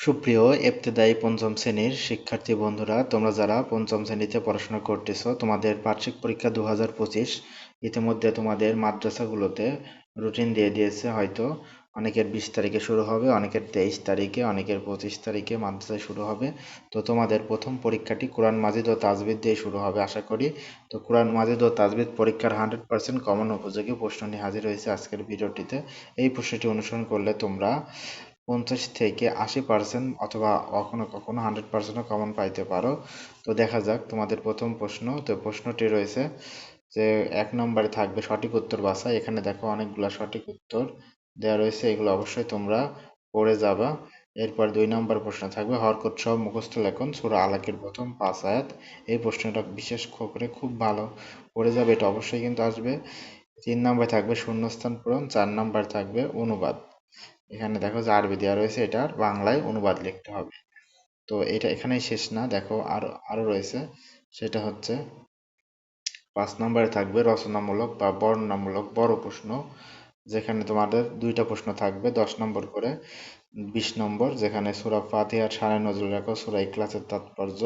সুপ্রিয় এবতেদায়ী পঞ্চম শ্রেণির শিক্ষার্থী বন্ধুরা, তোমরা যারা পঞ্চম শ্রেণীতে পড়াশোনা করতেছ, তোমাদের বার্ষিক পরীক্ষা দু হাজার পঁচিশ ইতিমধ্যে তোমাদের মাদ্রাসাগুলোতে রুটিন দিয়ে দিয়েছে। হয়তো অনেকের বিশ তারিখে শুরু হবে, অনেকের তেইশ তারিখে, অনেকের পঁচিশ তারিখে মাদ্রাসায় শুরু হবে। তো তোমাদের প্রথম পরীক্ষাটি কোরআন, মাজিদ ও তাজবিদ দিয়ে শুরু হবে, আশা করি। তো কোরআন, মাজিদ ও তাজবিদ পরীক্ষার হান্ড্রেড পার্সেন্ট কমন উপযোগী প্রশ্ন নিয়ে হাজির হয়েছে আজকের ভিডিওটিতে। এই প্রশ্নটি অনুসরণ করলে তোমরা পঞ্চাশ থেকে আশি পার্সেন্ট অথবা কখনো কখনো হান্ড্রেড পার্সেন্টও কমন পাইতে পারো। তো দেখা যাক, তোমাদের প্রথম প্রশ্ন। তো প্রশ্নটি রয়েছে যে এক নম্বরে থাকবে সঠিক উত্তর বাছাই। এখানে দেখো অনেকগুলো সঠিক উত্তর দেওয়া রয়েছে, এগুলো অবশ্যই তোমরা পড়ে যাবা। এরপর দুই নম্বর প্রশ্ন থাকবে হরকত সহ মুখস্থ লেখন, সুরা আলাকের প্রথম পাঁচ আয়াত। এই প্রশ্নটা বিশেষ করে খুব ভালো পড়ে যাবে, এটা অবশ্যই কিন্তু আসবে। তিন নম্বর থাকবে শূন্যস্থান পূরণ, চার নম্বর থাকবে অনুবাদ। এখানে দেখো যে আরবি দেওয়া রয়েছে, এটার বাংলায় অনুবাদ লিখতে হবে। তো এটা এখানেই শেষ না, দেখো আরও আরও রয়েছে। সেটা হচ্ছে, পাঁচ নম্বরে থাকবে রচনামূলক বা বর্ণনামূলক বড় প্রশ্ন, যেখানে তোমাদের দুইটা প্রশ্ন থাকবে। দশ নম্বর করে, বিশ নম্বর, যেখানে সুরা ফাতিহার সাড়ে নজরুল রেখো, সুরা ইকলাসের তাৎপর্য,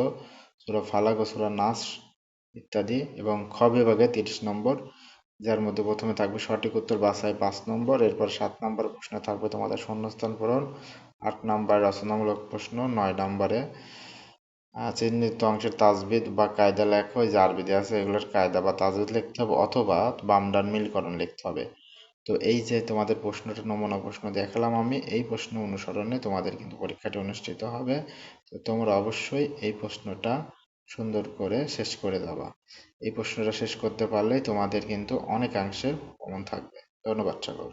সুরা ফালাক ও সুরা নাস ইত্যাদি, এবং খ বিভাগে তিরিশ নম্বর যার মধ্যে প্রথমে থাকবে সঠিক উত্তর বাছাই পাঁচ নম্বর, এরপর সাত নম্বর প্রশ্ন থাকবে তোমাদের শূন্যস্থান পূরণ, আট নম্বর রচনামূলক প্রশ্ন, নয় নম্বরে চিহ্নিত অংশের তাজবিদ বা কায়দা লেখো যে আরবিতে আছে, এগুলোর কায়দা বা তাজবিদ লিখতে হবে অথবা বামডান মিলকরণ লিখতে হবে। তো এই যে তোমাদের প্রশ্নটা নমুনা প্রশ্ন দেখালাম আমি, এই প্রশ্ন অনুসরণে তোমাদের কিন্তু পরীক্ষাটি অনুষ্ঠিত হবে। তো তোমরা অবশ্যই এই প্রশ্নটা সুন্দর করে শেষ করে দেওয়া এই প্রশ্নটা শেষ করতে পারলেই তোমাদের কিন্তু অনেকাংশে কমন থাকবে। ধন্যবাদ সকল